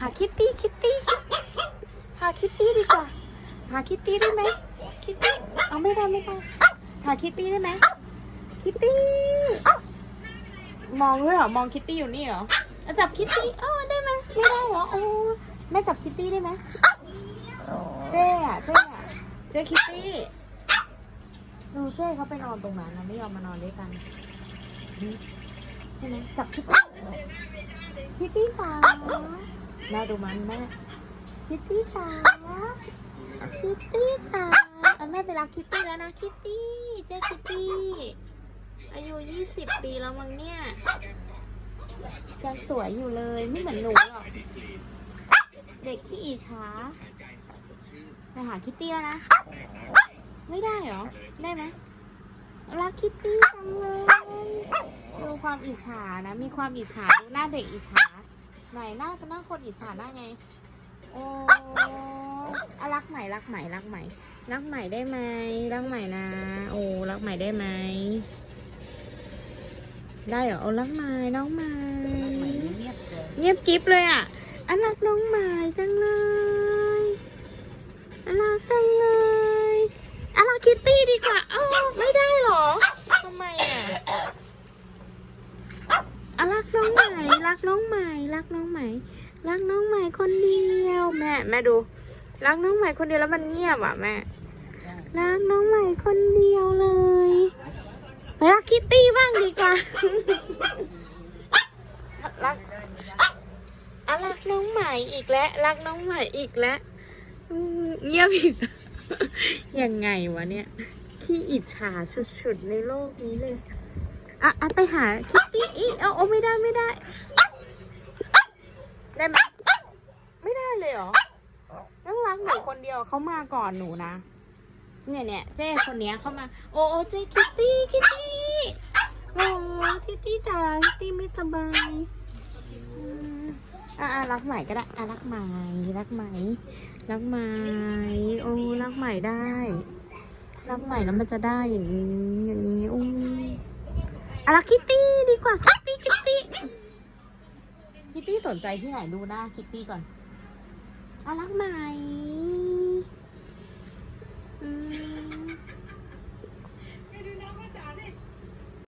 หาคิตตี้คิตตี้หาคิตตี้ดีกว่าหาคิตตี้ได้ไหมคิตตี้เอาไม่ได้ไม่ได้หาคิตตี้ได้ไหมคิตตี้มองด้วยเหรอมองคิตตี้อยู่นี่เหรอจับคิตตี้เออได้ไหมไม่ได้เหรอโอ้แม่จับคิตตี้ได้ไหมเจ๊อะเจ๊อะเจ๊คิตตี้ดูเจ๊เขาไปนอนตรงนั้นนะไม่ยอมมานอนด้วยกันใช่ไหมจับคิตตี้คิตตี้ฟ้า แม่ดูมันแม่คิตตี้ฟ้าคิตตี้จ๋าอันแม่ไปรักคิตตี้แล้วนะคิตตี้เจ๊คิตตี้อายุยี่สิบปีแล้วมั้งเนี่ยยังสวยอยู่เลยไม่เหมือนหนูหรอกเด็กที่อิจฉาจะหาคิตตี้แล้วนะ ไม่ได้หรอ ได้ไหมรักคิตตี้จังเลยดูความอิจฉานะ มีความอิจฉาดูหน้าเด็กอิจฉา ไหนหน้าจะหน้าคนอิจฉาหน้าไง โอ้อะรักใหม่รักใหม่รักใหม่รักใหม่ได้ไหมรักใหม่นะ โอ้รักใหม่ได้ไหมได้เหรอเอารักใหม่น้องใหม่เงียบกิ๊บเลยอะอันรักน้องใหม่จังเลยอันรักจังเลยอันรักคิตตี้ดีกว่าเอ้าไม่ได้เหรอทำไมอะอันรักน้องใหม่ รักน้องใหม่รักน้องใหม่รักน้องใหม่คนเดียว แม่แม่ดู รักน้องใหม่คนเดียวแล้วมันเงียบอะแม่รักน้องใหม่คนเดียวเลยไปรักคิตตี้บ้างดีกว่ารักอะรักน้องใหม่อีกแล้วรักน้องใหม่อีกแล้วเงียบอีกยังไงวะเนี่ย ที่อิจฉาสุดๆในโลกนี้เลย อะอะไปหาคิตตี้อีเอาเอาไม่ได้ไม่ได้ได้ไหมไม่ได้เลยเหรอต้องรักหนูคนเดียวเขามาก่อนหนูนะเนี่ยเนี่ยเจ้คนเนี้ยเขามา โอ้โอ้เจ้คิตตี้คิตตี้โอ้คิตตี้จ๋าคิตตี้ไม่สบายอืมอะอะรักใหม่ก็ได้อะรักใหม่รักใหม่รักใหม่โอ้รักใหม่ได้ รักใหม่แล้วมันจะได้อย่างนี้อย่างนี้อู้ อะรักคิตตี้ดีกว่าคิตตี้คิตตี้คิตตี้สนใจที่ไหนดูหน้าคิตตี้ก่อนอะรักใหม่